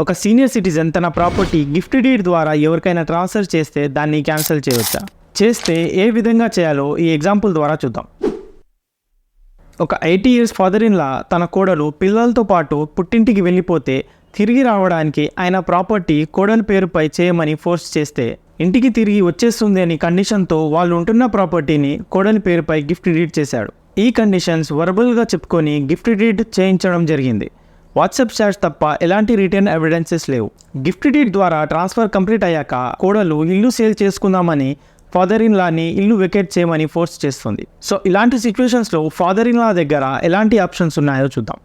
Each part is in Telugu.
ఒక సీనియర్ సిటిజన్ తన ప్రాపర్టీ గిఫ్ట్ డీడ్ ద్వారా ఎవరికైనా ట్రాన్స్ఫర్ చేస్తే దాన్ని క్యాన్సిల్ చేయవచ్చా? చేస్తే ఏ విధంగా చేయాలో ఈ ఎగ్జాంపుల్ ద్వారా చూద్దాం. ఒక ఎయిటీ ఇయర్స్ ఫాదర్ ఇన్లా తన కోడలు పిల్లలతో పాటు పుట్టింటికి వెళ్ళిపోతే తిరిగి రావడానికి ఆయన ప్రాపర్టీ కోడలి పేరుపై చేయమని ఫోర్స్ చేస్తే ఇంటికి తిరిగి వచ్చేస్తుంది అని కండిషన్తో వాళ్ళు ఉంటున్న ప్రాపర్టీని కోడలి పేరుపై గిఫ్ట్ డీడ్ చేశాడు. ఈ కండిషన్స్ వర్బల్గా చెప్పుకొని గిఫ్ట్ డీడ్ చేయించడం జరిగింది. వాట్సాప్ చాట్స్ తప్ప ఎలాంటి రిటర్న్ ఎవిడెన్సెస్ లేవు. గిఫ్ట్ డీడ్ ద్వారా ట్రాన్స్ఫర్ కంప్లీట్ అయ్యాక కోడలు ఇల్లు సేల్ చేసుకుందామని ఫాదర్ ఇన్ లాని ఇల్లు వెకేట్ చేయమని ఫోర్స్ చేస్తుంది. సో ఇలాంటి సిచ్యువేషన్స్లో ఫాదర్ ఇన్ లా దగ్గర ఎలాంటి ఆప్షన్స్ ఉన్నాయో చూద్దాం.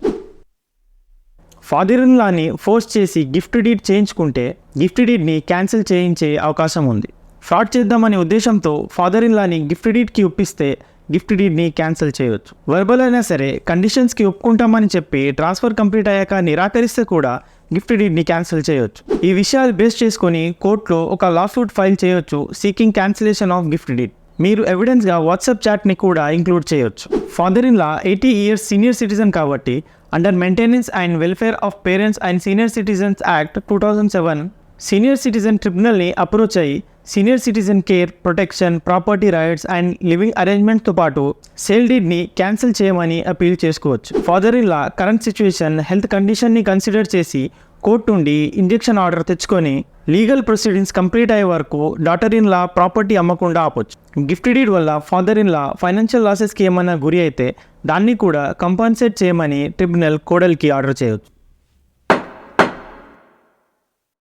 ఫాదర్ ఇన్ లాని ఫోర్స్ చేసి గిఫ్ట్ డీడ్ చేయించుకుంటే గిఫ్ట్ డీడ్ని క్యాన్సిల్ చేయించే అవకాశం ఉంది. ఫ్రాడ్ చేద్దామనే ఉద్దేశంతో ఫాదర్ ఇన్ లాని గిఫ్ట్ డీడ్కి ఒప్పిస్తే గిఫ్ట్ డీడ్ని క్యాన్సిల్ చేయవచ్చు వర్బల్ అయినా సరే కండిషన్స్కి ఒప్పుకుంటామని చెప్పి ట్రాన్స్ఫర్ కంప్లీట్ అయ్యాక నిరాకరిస్తే కూడా గిఫ్ట్ డీడ్ని క్యాన్సిల్ చేయొచ్చు. ఈ విషయాలు బేస్ చేసుకొని కోర్టులో ఒక లాసూట్ ఫైల్ చేయొచ్చు seeking cancellation of gift deed. మీరు ఎవిడెన్స్గా వాట్సాప్ చాట్ని కూడా ఇంక్లూడ్ చేయొచ్చు. Father in law eighty years senior citizen కాబట్టి under maintenance and welfare of parents and senior citizens act two thousand seven senior citizen ట్రిబ్యునల్ని approach అయ్యి senior citizen care protection property rights and living అరేంజ్మెంట్తో పాటు సేల్ డీడ్ని క్యాన్సిల్ చేయమని అపీల్ చేసుకోవచ్చు. Father in law current situation health కండిషన్ని consider చేసి కోర్టు నుండి ఇంజెక్షన్ ఆర్డర్ తెచ్చుకొని లీగల్ ప్రొసీడింగ్స్ కంప్లీట్ అయ్యే వరకు డాటర్ ఇన్ లా ప్రాపర్టీ అమ్మకుండా ఆపొచ్చు. గిఫ్ట్ డీడ్ వల్ల ఫాదర్ ఇన్ లా ఫైనాన్షియల్ లాసెస్కి ఏమైనా గురి అయితే దాన్ని కూడా కంపన్సేట్ చేయమని ట్రిబ్యునల్ కోడల్కి ఆర్డర్ చేయవచ్చు